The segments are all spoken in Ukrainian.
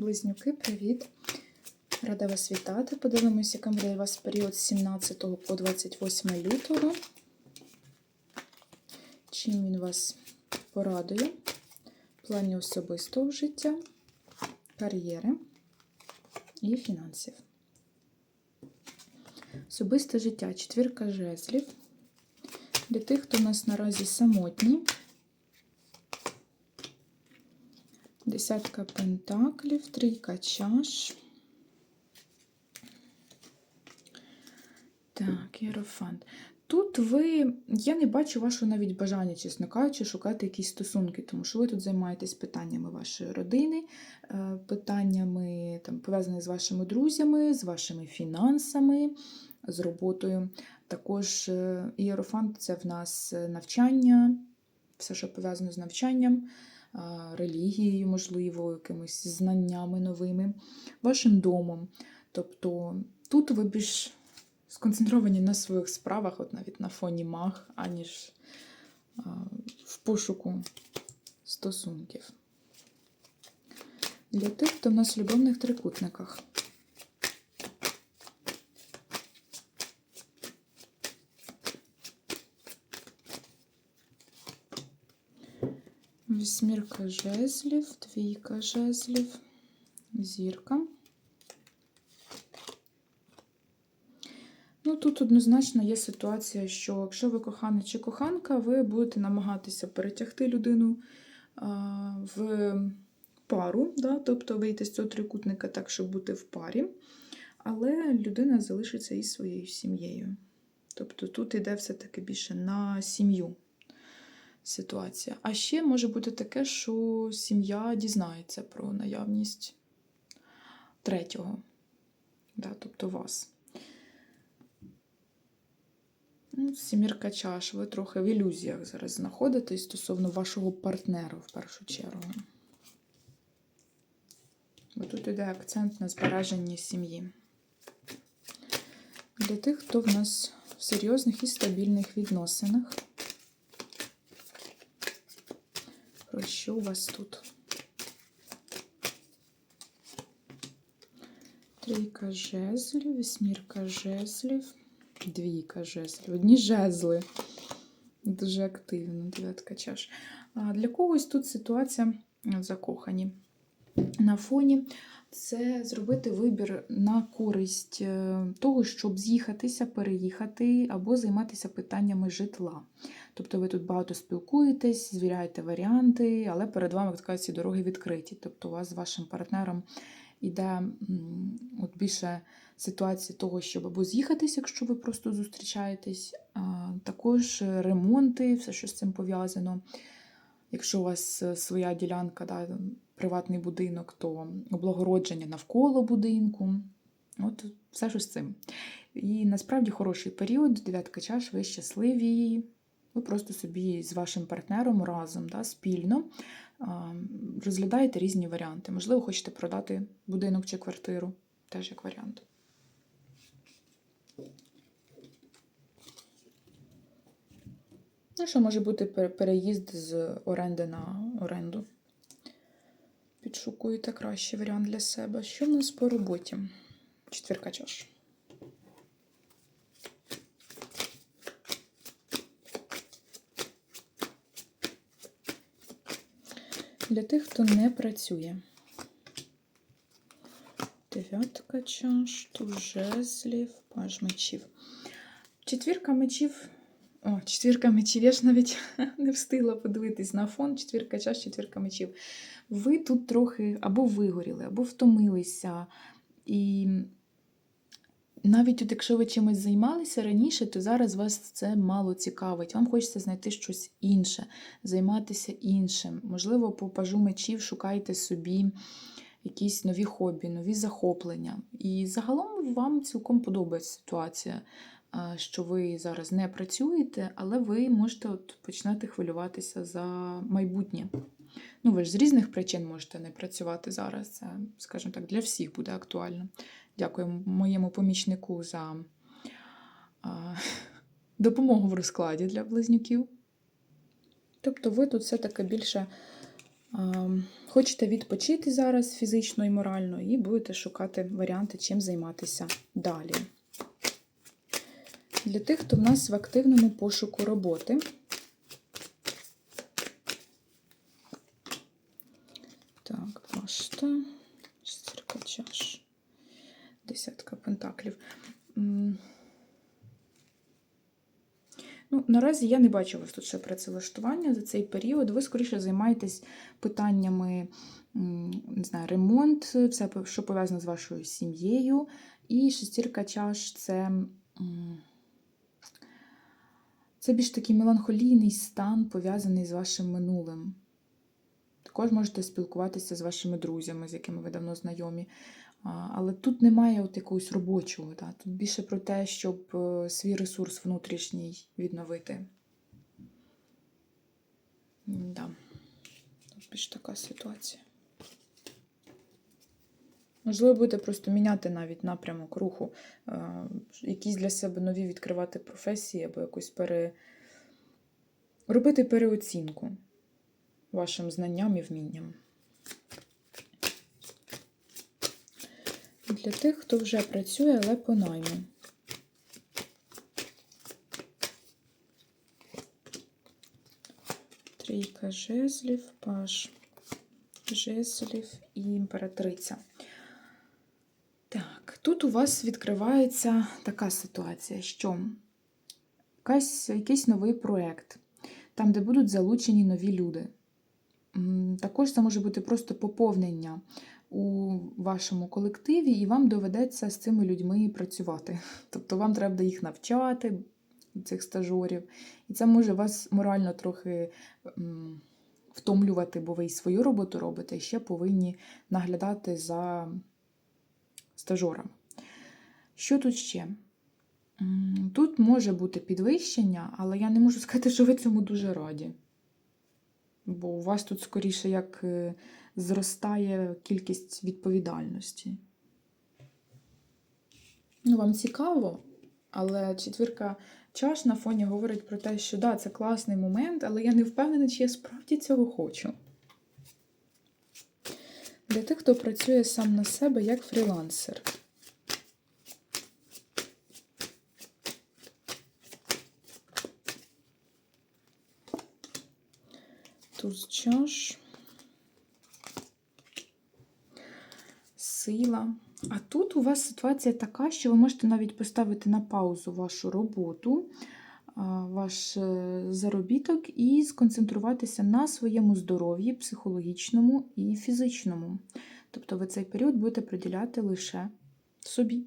Близнюки, привіт! Рада вас вітати. Подивимося, яким буде у вас період з 17 по 28 лютого. Чим він вас порадує в плані особистого життя, кар'єри і фінансів. Особисте життя, четвірка жезлів. Для тих, хто в нас наразі самотні. Десятка пентаклів, трійка чаш. Так, єрофант. Тут ви, я не бачу вашого навіть бажання, чесно кажучи, шукати якісь стосунки, тому що ви тут займаєтесь питаннями вашої родини, е, питаннями там, пов'язані з вашими друзями, з вашими фінансами, з роботою. Також е, ієрофант це в нас навчання, все, що пов'язано з навчанням релігією, можливо, якимись знаннями новими, вашим домом. Тобто тут ви більш сконцентровані на своїх справах, от навіть на фоні маг, аніж в пошуку стосунків. Для тих, хто в нас в любовних трикутниках. Вісьмірка жезлів, двійка жезлів, зірка. Ну, тут однозначно є ситуація, що якщо ви коханий чи коханка, ви будете намагатися перетягти людину в пару, да? тобто вийти з цього трикутника так, щоб бути в парі, але людина залишиться із своєю сім'єю. Тобто тут йде все-таки більше на сім'ю ситуація. А ще може бути таке, що сім'я дізнається про наявність третього, да, тобто вас. Ну, Сімірка чаш, ви трохи в ілюзіях зараз знаходитесь стосовно вашого партнера в першу чергу. Бо тут йде акцент на збереженні сім'ї. Для тих, хто в нас в серйозних і стабільних відносинах. що у вас тут? Трійка жезлів, вісьмірка жезлів, двійка жезлів. Одні жезли. Дуже активно, дев'ятка чаш. А Для когось тут ситуація закохані. На фоні Це зробити вибір на користь е, того, щоб з'їхатися, переїхати або займатися питаннями житла. Тобто ви тут багато спілкуєтесь, звіряєте варіанти, але перед вами така ці дороги відкриті. Тобто у вас з вашим партнером іде от більше ситуації того, щоб або з'їхатись, якщо ви просто зустрічаєтесь, також ремонти, все, що з цим пов'язано. Якщо у вас е, своя ділянка, да, приватний будинок, то облагородження навколо будинку. От все що з цим. І насправді хороший період, дев'ятка чаш, ви щасливі. Ви просто собі з вашим партнером разом да, спільно розглядаєте різні варіанти. Можливо, хочете продати будинок чи квартиру, теж як варіант. Ну, що може бути переїзд з оренди на оренду? Підшукуєте кращий варіант для себе. Що в нас по роботі? Четвірка чаш. Для тих, хто не працює. Дев'ятка чаш, жезлів, паж мечів. Четвірка мечів. О, четвірка мечів. Я ж навіть не встигла подивитись на фон. Четвірка чаш, четвірка мечів. Ви тут трохи або вигоріли, або втомилися. І навіть от якщо ви чимось займалися раніше, то зараз вас це мало цікавить. Вам хочеться знайти щось інше, займатися іншим. Можливо, по пажу мечів шукайте собі якісь нові хобі, нові захоплення. І загалом вам цілком подобається ситуація, що ви зараз не працюєте, але ви можете от починати хвилюватися за майбутнє. Ну, ви ж з різних причин можете не працювати зараз. Це, скажімо так, для всіх буде актуально. Дякую моєму помічнику за а, допомогу в розкладі для близнюків. Тобто, ви тут все-таки більше А, Хочете відпочити зараз фізично і морально, і будете шукати варіанти, чим займатися далі. Для тих, хто в нас в активному пошуку роботи. Так, башта, шестерка чаш, десятка пентаклів. Ну, наразі я не бачу вас тут ще працевлаштування за цей період. Ви скоріше займаєтесь питаннями не знаю, ремонт, все, що пов'язано з вашою сім'єю. І шестірка чаш це, це більш такий меланхолійний стан, пов'язаний з вашим минулим. Також можете спілкуватися з вашими друзями, з якими ви давно знайомі. Але тут немає от якогось робочого. Да? Тут більше про те, щоб е, свій ресурс внутрішній відновити. Да. Більш така ситуація. Можливо, будете просто міняти навіть напрямок руху, е, якісь для себе нові відкривати професії або якось пере... робити переоцінку вашим знанням і вмінням. Для тих, хто вже працює, але по найму. Трійка жезлів, паш жезлів і імператриця. У вас відкривається така ситуація, що якась, якийсь новий проєкт, там, де будуть залучені нові люди. Також це може бути просто поповнення у вашому колективі, і вам доведеться з цими людьми працювати. Тобто вам треба їх навчати, цих стажорів. І це може вас морально трохи втомлювати, бо ви і свою роботу робите, і ще повинні наглядати за стажорами. Що тут ще? Тут може бути підвищення, але я не можу сказати, що ви цьому дуже раді. Бо у вас тут скоріше як е, зростає кількість відповідальності. Ну, вам цікаво, але четвірка чаш на фоні говорить про те, що да, це класний момент, але я не впевнена, чи я справді цього хочу. Для тих, хто працює сам на себе як фрілансер. Туз чаш. Сила. А тут у вас ситуація така, що ви можете навіть поставити на паузу вашу роботу, ваш е, заробіток і сконцентруватися на своєму здоров'ї, психологічному і фізичному. Тобто ви цей період будете приділяти лише собі.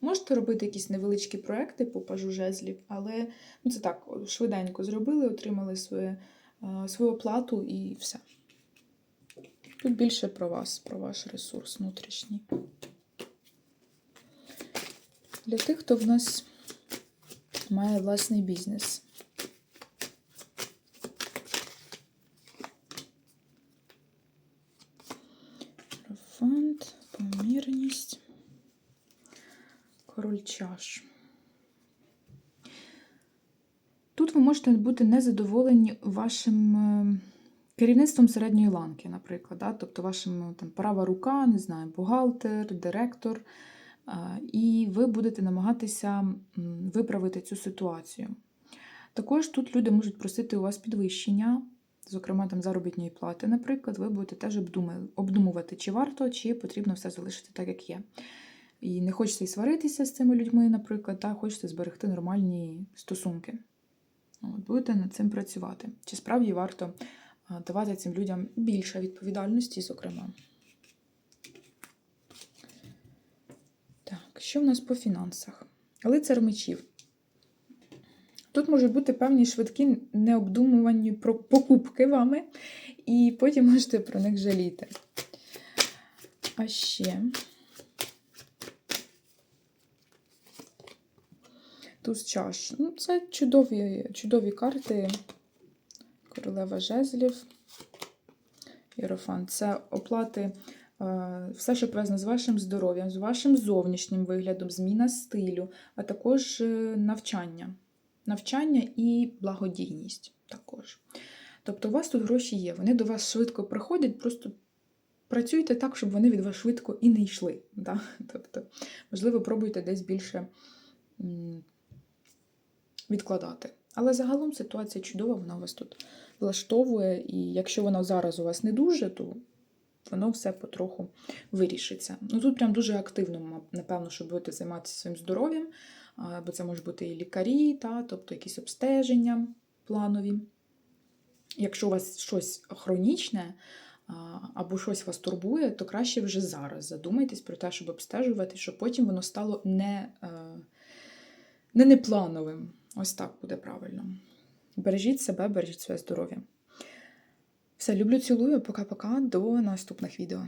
Можете робити якісь невеличкі проекти по пажу жезлів, але ну, це так, швиденько зробили, отримали своє, свою оплату і все. Тут більше про вас, про ваш ресурс внутрішній. Для тих, хто в нас має власний бізнес. Рафант, помірність, король чаш. Тут ви можете бути незадоволені вашим е, керівництвом середньої ланки, наприклад. Да? Тобто вашим там, права рука, не знаю, бухгалтер, директор. І ви будете намагатися виправити цю ситуацію. Також тут люди можуть просити у вас підвищення, зокрема там заробітної плати, наприклад, ви будете теж обдумувати, чи варто, чи потрібно все залишити так, як є. І не хочеться і сваритися з цими людьми, наприклад, та хочете зберегти нормальні стосунки. Будете над цим працювати. Чи справді варто давати цим людям більше відповідальності, зокрема. Так, що в нас по фінансах? Лицар мечів. Тут можуть бути певні швидкі необдумувані покупки вами, і потім можете про них жаліти. А ще. Туз чаш. Ну, це чудові, чудові карти. Королева жезлів. Єрофан. Це оплати, е, все, що пов'язано з вашим здоров'ям, з вашим зовнішнім виглядом, зміна стилю, а також е, навчання. Навчання і благодійність також. Тобто у вас тут гроші є, вони до вас швидко приходять, просто працюйте так, щоб вони від вас швидко і не йшли. Да? Тобто, можливо, пробуйте десь більше відкладати. Але загалом ситуація чудова, вона вас тут влаштовує, і якщо вона зараз у вас не дуже, то воно все потроху вирішиться. Ну тут прям дуже активно, напевно, що будете займатися своїм здоров'ям, бо це можуть бути і лікарі, та, тобто якісь обстеження планові. Якщо у вас щось хронічне або щось вас турбує, то краще вже зараз задумайтесь про те, щоб обстежувати, щоб потім воно стало не, е, не неплановим. Ось так буде правильно. Бережіть себе, бережіть своє здоров'я. Все, люблю, цілую. Пока-пока. До наступних відео.